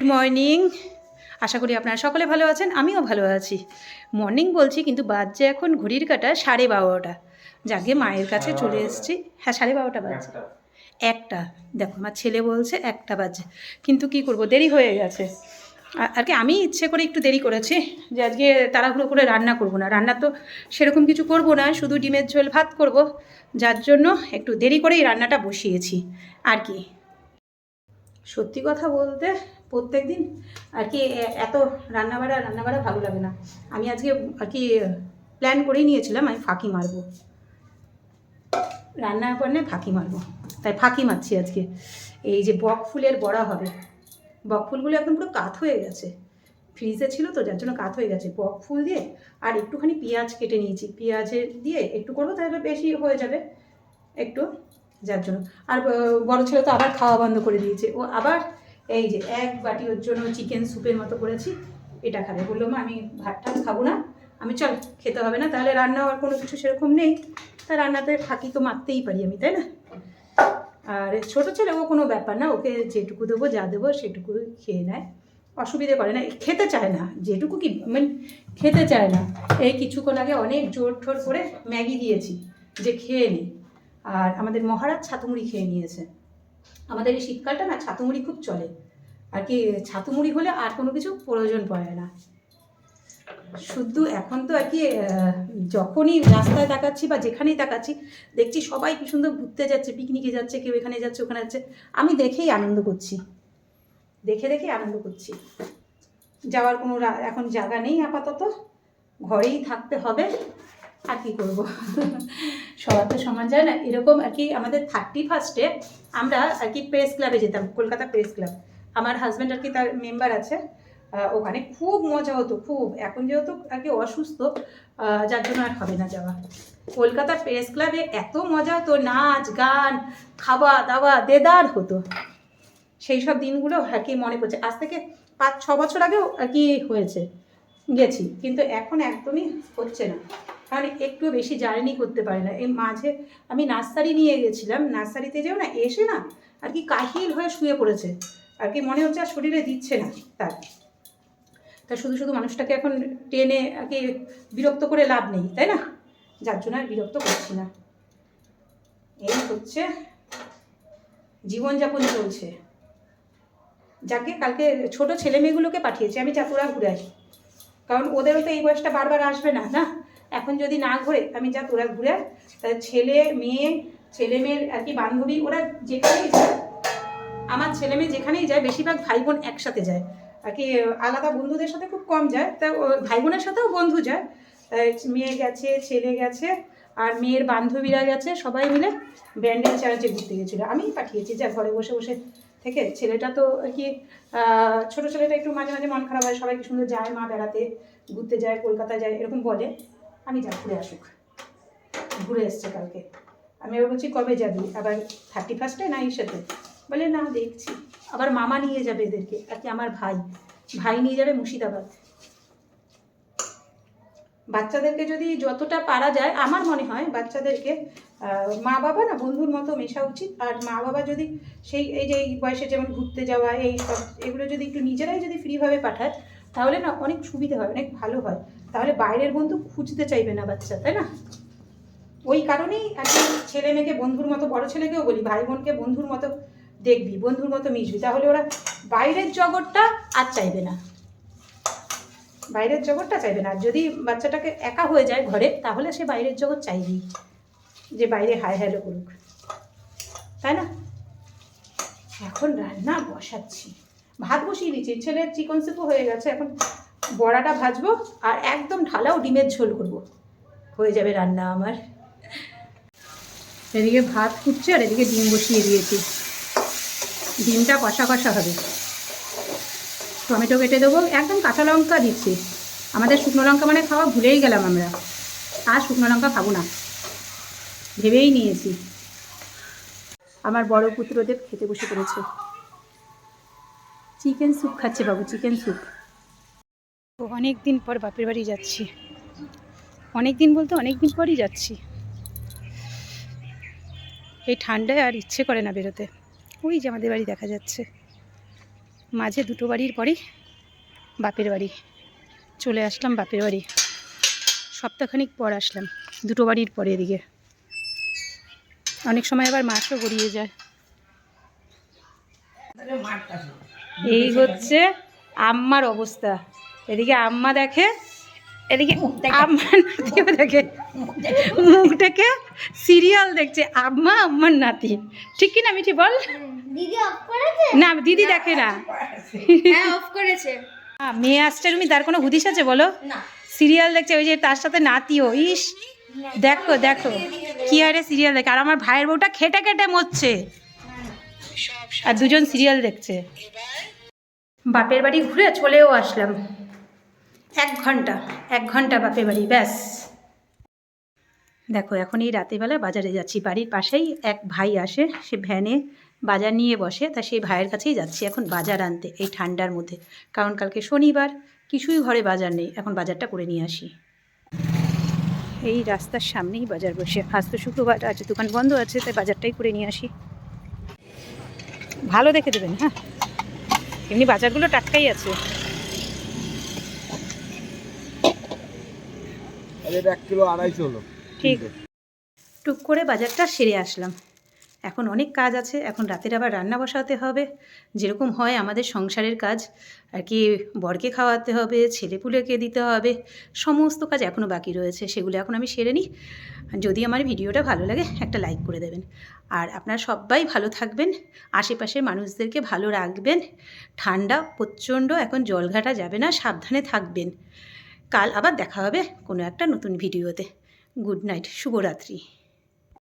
Good morning. আশা করি আপনারা সকলে ভালো আছেন আমিও ভালো আছি। মর্নিং বলছি কিন্তু বাজছে এখন ঘড়ির কাটা সাড়ে বারোটা। যাকে মায়ের কাছে চলে এসেছি। হ্যাঁ সাড়ে বারোটা বাজছে। একটা। দেখো আমার ছেলে বলছে একটা বাজে কিন্তু কি করব দেরি হয়ে গেছে। আর কি আমি ইচ্ছে করে একটু দেরি করেছি যে আজকে তাড়াহুড়ো করে রান্না করব না। রান্না তো সেরকম কিছু করব না শুধু ডিমের ঝোল ভাত করব। যার জন্য একটু দেরি করেই রান্নাটা বসিয়েছি। আর কি। সত্যি কথা বলতে প্রত্যেক দিন আর কি এত রান্নাবাড়া রান্নাবাড়া ভালো লাগে না। আমি আজকে আর কি প্ল্যান করেই নিয়েছিলাম, আমি ফাঁকি মারবো। রান্নার না ফাঁকি মারবো। তাই ফাঁকি মারছি আজকে। এই যে বক ফুলের বড়া হবে। বক ফুলগুলো একদম পুরো কাত হয়ে গেছে। ফ্রিজে ছিল তো, যার জন্য কাত হয়ে গেছে। বক ফুল দিয়ে আর একটুখানি পেঁয়াজ কেটে নিয়েছি। পেঁয়াজের দিয়ে একটু করব, তাহলে বেশি হয়ে যাবে একটু, যার জন্য। আর বড় ছেলে তো আবার খাওয়া বন্ধ করে দিয়েছে। ও আবার এই যে এক বাটি ওর জন্য চিকেন স্যুপের মতো করেছি, এটা খাবে। বলল, মা, আমি ভাত টাত খাব না। আমি চল, খেতে হবে না। তাহলে রান্না আর কোনো কিছু সেরকম নেই। তা রান্নাতে ফাঁকি তো মারতেই পারি আমি, তাই না? আর ছোটো ছেলে, ও কোনো ব্যাপার না। ওকে যেটুকু দেবো, যা দেবো, সেটুকু খেয়ে নেয়। অসুবিধে করে না। খেতে চায় না। যেটুকু কি মানে খেতে চায় না। এই কিছুক্ষণ আগে অনেক জোর ঠোর করে ম্যাগি দিয়েছি, যে খেয়ে নে। আর আমাদের মহারাজ ছাতুমুড়ি খেয়ে নিয়েছে। আমাদের এই শীতকালটা না ছাতুমুড়ি খুব চলে। আর কি ছাতুমুড়ি হলে আর কোনো কিছু প্রয়োজন পড়ে না। শুধু এখন তো আর কি যখনই রাস্তায় তাকাচ্ছি বা যেখানেই তাকাচ্ছি দেখছি সবাই কি সুন্দর ঘুরতে যাচ্ছে, পিকনিকে যাচ্ছে, কেউ এখানে যাচ্ছে, ওখানে যাচ্ছে। আমি দেখেই আনন্দ করছি। দেখে দেখে আনন্দ করছি। যাওয়ার কোনো এখন জায়গা নেই আপাতত। ঘরেই থাকতে হবে। আর কি করব? সবার তো সমান যায় না। এরকম আর কি আমাদের থার্টি ফার্স্টে আমরা আর কি প্রেস ক্লাবে যেতাম, কলকাতা প্রেস ক্লাব আমার হাজব্যান্ড আর কি তার মেম্বার আছে। ওখানে খুব মজা হতো, খুব। এখন যেহেতু আর কি অসুস্থ যার জন্য আর হবে না যাওয়া। কলকাতা প্রেস ক্লাবে এত মজা হতো, নাচ, গান, খাওয়া দাওয়া, দেদার হতো। সেই সব দিনগুলো আর কি মনে পড়ছে। আজ থেকে পাঁচ ছ বছর আগেও আর কি হয়েছে, গেছি। কিন্তু এখন একদমই হচ্ছে না। কারণ একটু বেশি জার্নি করতে পারে না। এই মাঝে আমি নার্সারি নিয়ে গেছিলাম। নার্সারিতে যেও না, এসে না আর কি কাহিল হয়ে শুয়ে পড়েছে। আর কি মনে হচ্ছে আর শরীরে দিচ্ছে না তার। তা শুধু শুধু মানুষটাকে এখন টেনে আর কি বিরক্ত করে লাভ নেই, তাই না? যার জন্য আর বিরক্ত করছি না। এই হচ্ছে জীবনযাপন চলছে। যাকে কালকে ছোট ছেলে মেয়েগুলোকে পাঠিয়েছি, আমি চাতুরা ঘুরে আসি। কারণ ওদেরও তো এই বয়সটা বারবার আসবে না না? এখন যদি না ঘুরে আমি যা তোরা ঘুরে আয়, তা ছেলে মেয়ে ছেলে মেয়ের আর কি বান্ধবী ওরা যেখানেই যায় আমার ছেলে মেয়ে যেখানেই যায় বেশিরভাগ ভাই বোন একসাথে যায়। আর কি আলাদা বন্ধুদের সাথে খুব কম যায় তা ভাই বোনের সাথেও বন্ধু যায়। মেয়ে গেছে ছেলে গেছে আর মেয়ের বান্ধবীরা গেছে সবাই মিলে ব্যান্ডেল চার্চে ঘুরতে গেছিল। আমি পাঠিয়েছি যা ঘরে বসে বসে থেকে। ছেলেটা তো আর কি ছোটো ছেলেটা একটু মাঝে মাঝে মন খারাপ হয় সবাই কি সুন্দর যায় মা বেড়াতে ঘুরতে যায় কলকাতা যায় এরকম বলে। আমি যা ঘুরে আসুক। ঘুরে এসছে কালকে। আমি আবার বলছি, কবে যাবি? আবার থার্টি ফার্স্টে না এই সাথে? বলে, না, দেখছি। আবার মামা নিয়ে যাবে এদেরকে, আর কি, আমার ভাই। ভাই নিয়ে যাবে মুর্শিদাবাদ। বাচ্চাদেরকে যদি যতটা পারা যায়, আমার মনে হয় বাচ্চাদেরকে মা বাবা না, বন্ধুর মতো মেশা উচিত। আর মা বাবা যদি সেই, এই যে এই বয়সে যেমন ঘুরতে যাওয়া, এই সব, এগুলো যদি একটু নিজেরাই যদি ফ্রিভাবে পাঠায়, তাহলে না, অনেক সুবিধা হয়, অনেক ভালো হয়। তাহলে বাইরের বন্ধু খুঁজতে চাইবে না বাচ্চা, তাই না? ওই কারণেই এখন ছেলে মেয়েকে বন্ধুর মতো, বড় ছেলেকেও বলি, ভাই বোনকে বন্ধুর মতো দেখবি, বন্ধুর মতো মিশবি, তাহলে ওরা বাইরের জগৎটা আর চাইবে না। বাইরের জগৎটা চাইবে না। যদি বাচ্চাটাকে একা হয়ে যায় ঘরে, তাহলে সে বাইরের জগৎ চাইবেই, যে বাইরে হাই হ্যালো করুক তাই না? এখন রান্না বসাচ্ছি। ভাত বসিয়ে দিচ্ছি। ছেলের চিকন সুপও হয়ে গেছে, এখন বড়াটা ভাজবো আর একদম ঢালাও ডিমের ঝোল করব। হয়ে যাবে রান্না আমার। এদিকে ভাত ফুটছে আর এদিকে ডিম বসিয়ে দিয়েছি। ডিমটা কষা কষা হবে। টমেটো কেটে দেবো। একদম কাঁচা লঙ্কা দিচ্ছি। আমাদের শুকনো লঙ্কা মানে খাওয়া ভুলেই গেলাম আমরা। আর শুকনো লঙ্কা খাব না। ভেবেই নিয়েছি। আমার বড় পুত্রদেব খেতে বসে পড়েছে। চিকেন স্যুপ খাচ্ছে বাবু, চিকেন স্যুপ। অনেক দিন পর বাপের বাড়ি যাচ্ছি। অনেক দিন বলতে অনেক দিন পরই যাচ্ছি। এই ঠান্ডায় আর ইচ্ছে করে না বেরোতে। ওই যে আমাদের বাড়ি দেখা যাচ্ছে। মাঝে দুটো বাড়ির পরেই বাপের বাড়ি। চলে আসলাম বাপের বাড়ি। সপ্তাহখানিক পর আসলাম, দুটো বাড়ির পরে এদিকে। অনেক সময় আবার মাছও গড়িয়ে যায়। এই হচ্ছে আম্মার অবস্থা। এদিকে আম্মা দেখে এদিকে আম্মার নাতিও দেখে মুখ দেখে। সিরিয়াল দেখছে আম্মা আম্মার নাতি। ঠিক কি না মিঠি বল। দিদি অফ করেছে? না দিদি দেখে না। হ্যাঁ অফ করেছে। মেয়ে আসছে তুমি তার কোনো হুদিস আছে বলো? সিরিয়াল দেখছে ওই যে তার সাথে নাতিও ইস। দেখো দেখো কি আরে সিরিয়াল দেখে। আর আমার ভাইয়ের বউটা খেটে খেটে মরছে। আর দুজন সিরিয়াল দেখছে। বাপের বাড়ি ঘুরে চলেও আসলাম। এক ঘণ্টা এক ঘণ্টা বাপের বাড়ি, ব্যাস। দেখো, এখন এই রাতেরবেলা বাজারে যাচ্ছি। বাড়ির পাশেই এক ভাই আসে, সে ভ্যানে বাজার নিয়ে বসে, তা সেই ভাইয়ের কাছেই যাচ্ছি এখন বাজার আনতে, এই ঠান্ডার মধ্যে। কারণ কালকে শনিবার, কিছুই ঘরে বাজার নেই, এখন বাজারটা করে নিয়ে আসি। এই রাস্তার সামনেই বাজার বসে। আজ তো শুক্রবার আছে দোকান বন্ধ আছে, তাই বাজারটাই করে নিয়ে আসি। ভালো দেখে দেবেন হ্যাঁ? এমনি বাজারগুলো টাটকাই আছে। আরে এক কিলো আড়াইশো হলো। ঠিক। টুক করে বাজারটা সেরে আসলাম। এখন অনেক কাজ আছে এখন রাতের আবার রান্না বসাতে হবে। যেরকম হয় আমাদের সংসারের কাজ আর কি বরকে খাওয়াতে হবে ছেলেপুলেকে দিতে হবে সমস্ত কাজ এখনও বাকি রয়েছে সেগুলো এখন আমি সেরে নিই। যদি আমার ভিডিওটা ভালো লাগে একটা লাইক করে দেবেন। আর আপনারা সবাই ভালো থাকবেন আশেপাশের মানুষদেরকে ভালো রাখবেন। ঠান্ডা প্রচণ্ড এখন জলঘাটা যাবে না সাবধানে থাকবেন। কাল আবার দেখা হবে কোনো একটা নতুন ভিডিওতে। গুড নাইট শুভরাত্রি।